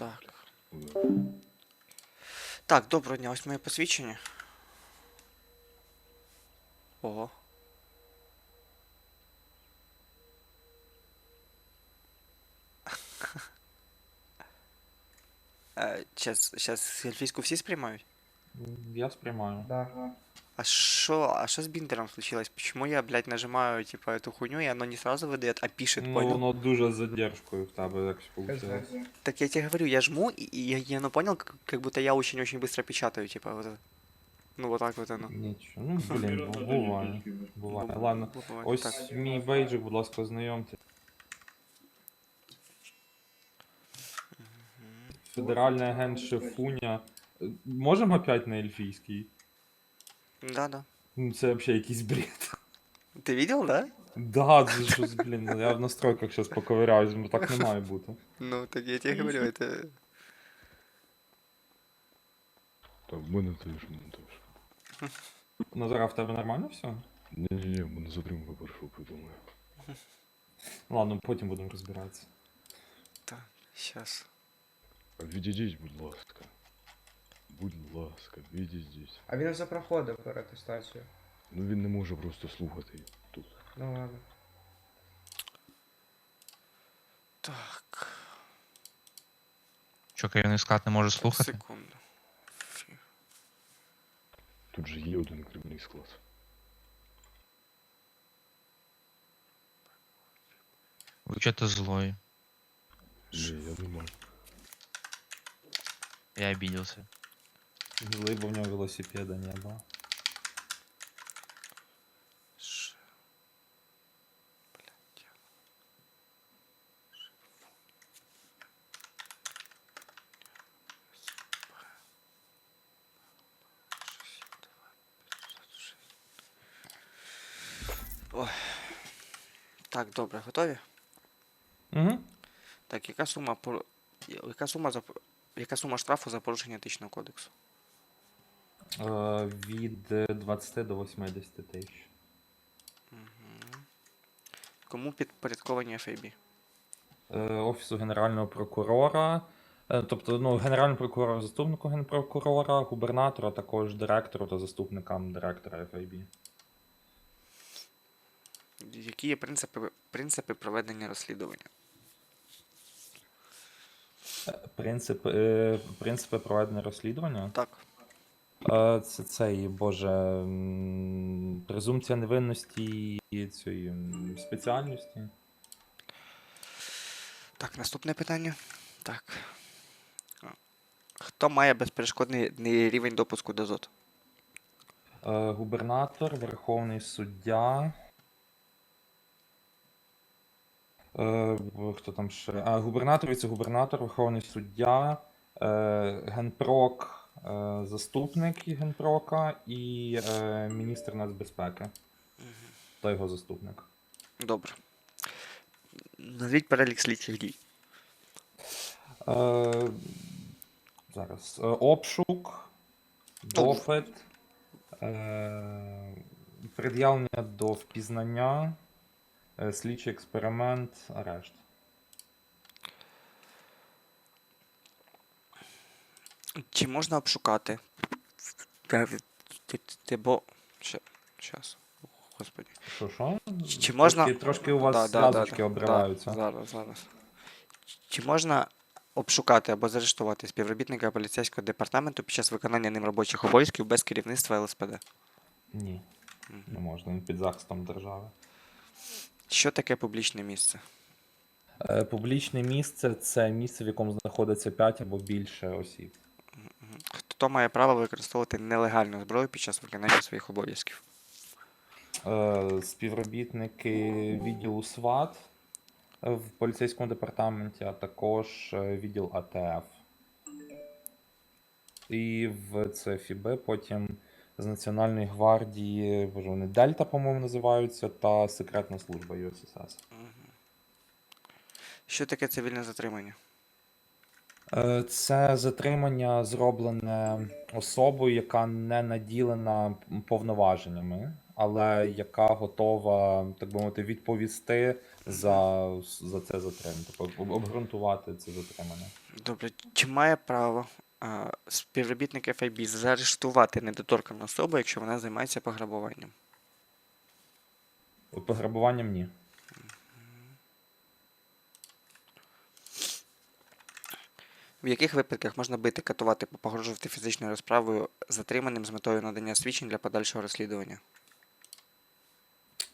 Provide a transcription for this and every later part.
Так. Так, доброго дня, ось моє посвідчення. Ого. Зараз, зараз щас всі сприймають? М, Я сприймаю. Да. А що, а що з бинтером случилось? Почему я, блядь, нажимаю, типа, эту хуйню, и оно не сразу выдает, а пишет, Ну, понял? воно дуже з задержкою в тебе якось Хз. вийшло. Так я тебе говорю, я жму, и, и, и оно понял, как, как будто я очень-очень быстро печатаю, типа, вот это. Ну, вот так вот оно. Нічого. Ну, блін, бу- буває. Буває. Бу- Ладно. буває, Ось так. мій бейджик, будь ласка, знайомте. Федеральний агент Шефуня. Е, Можемо опять на ельфійський? Да-да. Ну, Це взагалі якийсь бред. Ты видел, да? Да, це щось, блін, я в настройках зараз поковиряюсь, бо так не має бути. Ну, так я тебе говорю, это... Так, в мене теж, в мене теж. Назара, в тебе нормально все? Ні-ні-ні, в мене затримка пройшов, подумаю. Ладно, потім будемо розбиратися. Так, сейчас. А відійдіть, будь ласка. Ласка, відійдіть. А він вже проходив перетестацію. Ну він не може просто слухати тут. Ну ладно. Так, Що керівник склад не може слухати? секунду. Фі- Тут же є один керівний склад. Ви чого злой? Ні, я не. Я обиделся. Злий, бо в нього велосипеда не було. Ой. Так, добре, готові? Угу. Так, яка сума по... яка сума за яка сума штрафу за порушення етичного кодексу? Е, від е, 20 до 80 тисяч. Кому підпорядковані ФАБ? Е, Офісу Генерального прокурора. е, Тобто, ну, Генеральний прокурор, заступнику генпрокурора, губернатора, також директору та заступникам директора ФАБ. Які є принципи, принципи проведення розслідування? Принципи, е, принципи проведення розслідування. Так. Це цей, боже, м, презумпція невинності і цієї м, спеціальності. Так, наступне питання. Так. Хто має безперешкодний ний рівень допуску до ЗОТ? Е, Губернатор, Верховний суддя. Е, б- Хто там ще? А, губернатор, віце-губернатор, Верховний суддя, е, генпрок, заступник генпрока і е, міністр нацбезпеки. Та його заступник. Добре. Назвіть перелік слідчих дій. Е, зараз. Е, обшук, допит, е, пред'явлення до впізнання, е, слідчий експеримент, арешт. Чи можна обшукати? Бо. Ще. Щас. Господи. Що, що? Чи можна- Трошки, трошки у вас Да, да, да, обриваються. Да, зараз, зараз. Чи можна обшукати або заарештувати співробітника поліцейського департаменту під час виконання ним робочих обов'язків без керівництва ЛСПД? Ні, не можна, він під захистом держави. Що таке публічне місце? Е, Публічне місце це місце, в якому знаходиться 5 або більше осіб. Хто має право використовувати нелегальну зброю під час виконання своїх обов'язків? Е, співробітники відділу СВАТ в поліцейському департаменті, а також е, відділ АТФ. І в ЦФІБ потім з Національної гвардії, боже, вони Дельта, по-моєму, називаються, та секретна служба ЮСС. Що таке цивільне затримання? Е, Це затримання зроблене особою, яка не наділена повноваженнями, але яка готова, так би мовити, відповісти за, за це затримання, тобто обґрунтувати це затримання. Добре, чи має право а, співробітник FIB заарештувати недоторкану особу, якщо вона займається пограбуванням? Пограбуванням ні. В яких випадках можна бити, катувати погрожувати фізичною розправою затриманим з метою надання свідчень для подальшого розслідування?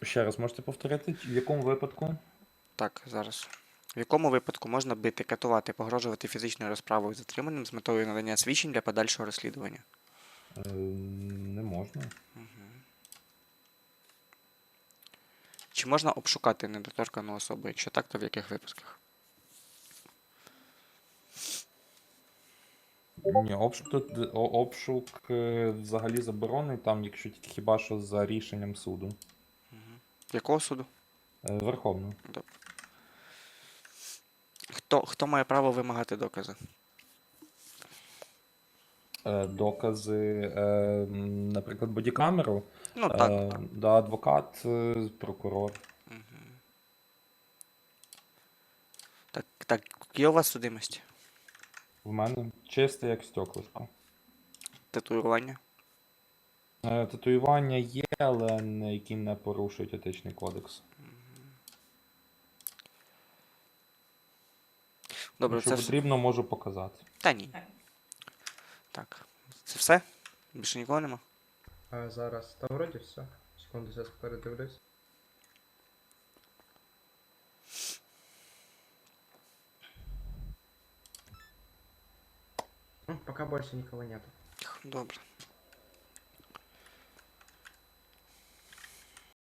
Ще раз можете повторити, в якому випадку? Так, зараз. В якому випадку можна бити, катувати, погрожувати фізичною розправою затриманим з метою надання свідчень для подальшого розслідування? Е, не можна. Чи можна обшукати недоторкану особу? Якщо так, то в яких випадках? Ні, обшук, тут, обшук е, взагалі заборонений, там, якщо тільки хіба що за рішенням суду. Якого суду? Е, Верховно. Добре. Хто, хто має право вимагати докази? Е, Докази, наприклад, бодікамеру. Ну так. Да, адвокат, прокурор. так. Так, є у вас судимості? В мене чисте як стеклишко. Татуювання? Е, Татуювання є, але не- які не порушують етичний кодекс. Добре, Якщо це все. потрібно, можу показати. Та ні. Так. Це все? Більше нікого нема? А зараз. Та вроді все. Секунду, зараз передивлюсь. Пока больше никого нету. Добре.